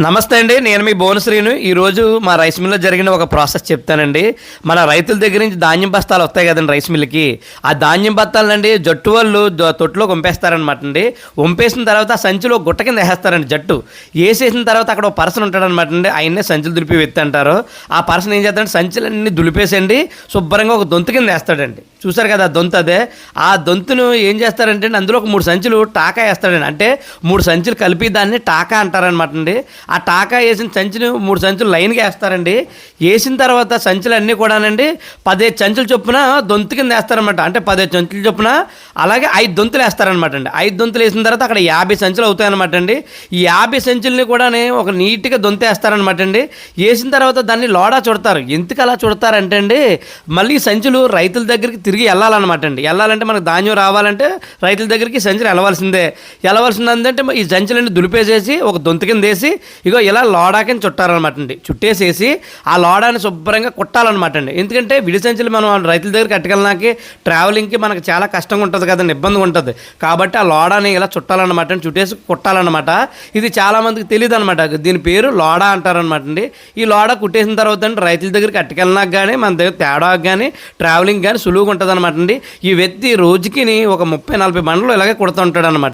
నమస్తే అండి నేను మీ భువనశ్రీను ఈరోజు మా రైస్ మిల్లో జరిగిన ఒక ప్రాసెస్ చెప్తానండి. మన రైతుల దగ్గర నుంచి ధాన్యం బస్తాలు వస్తాయి కదండి రైస్ మిల్కి ఆ ధాన్యం బస్తాలండి జట్టు వాళ్ళు ద- తొట్టులో వంపేస్తారనమాట అండి. వంపేసిన తర్వాత ఆ సంచిలో గుట్ట కింద వేసేస్తారండి జట్టు. వేసేసిన తర్వాత అక్కడ ఒక పర్సన్ ఉంటాడనమాట అండి. ఆయన్నే సంచులు దులిపి వెత్తి అంటారు. ఆ పర్సన్ ఏం చేస్తాడంటే సంచులన్నీ దులిపేసండి శుభ్రంగా ఒక దొంతు కింద వేస్తాడండి. చూసారు కదా ఆ దొంతు అదే. ఆ దొంతును ఏం చేస్తారంటే అందులో ఒక మూడు సంచులు టాకా వేస్తాడండి. అంటే మూడు సంచులు కలిపి దాన్ని టాకా అంటారనమాట అండి. ఆ టాకా వేసిన సంచిని మూడు సంచులు లైన్గా వేస్తారండి. వేసిన తర్వాత సంచులు అన్నీ కూడానండి పదిహేను సంచులు చొప్పున దొంతు కింద వేస్తారనమాట అంటే పదిహేను సంచులు చొప్పున అలాగే ఐదు దొంతులు వేస్తారనమాట అండి. ఐదు దొంతులు వేసిన తర్వాత అక్కడ యాభై సంచులు అవుతాయన్నమాట అండి. ఈ యాభై సంచుల్ని కూడా ఒక నీట్గా దొంత వేస్తారనమాట అండి. వేసిన తర్వాత దాన్ని లోడా చుడతారు. ఎందుకు అలా చుడతారంటే అండి మళ్ళీ ఈ సంచులు రైతుల దగ్గరికి తిరిగి వెళ్ళాలన్నమాట అండి. వెళ్ళాలంటే మనకు ధాన్యం రావాలంటే రైతుల దగ్గరికి సంచులు వెళ్ళవలసిందే. వెళ్ళవలసిందంటే ఈ సంచులన్నీ దులిపేసేసి ఒక దొంత కింద వేసి ఇగో ఇలా లోడా కింద చుట్టారనమాట అండి. చుట్టేసేసి ఆ లోడాని శుభ్రంగా కుట్టాలన్నమాట అండి. ఎందుకంటే విడిసంచులు మనం రైతుల దగ్గర కట్టుకెళ్ళడానికి ట్రావెలింగ్కి మనకు చాలా కష్టంగా ఉంటుంది కదండి ఇబ్బందిగా ఉంటుంది. కాబట్టి ఆ లోడాని ఇలా చుట్టాలన్నమాట అండి చుట్టేసి కుట్టాలన్నమాట. ఇది చాలామందికి తెలియదు అనమాట దీని పేరు లోడా అంటారనమాట అండి. ఈ లోడా కుట్టేసిన తర్వాత అండి రైతుల దగ్గర కట్టుకెళ్ళినాక కానీ మన దగ్గర తేడా కానీ ట్రావెలింగ్ కానీ సులువుగా ఉంటుంది అనమాట అండి. ఈ వ్యక్తి రోజుకి ఒక ముప్పై నలభై బండ్లు ఇలాగే కుడుతుంటాడు అనమాట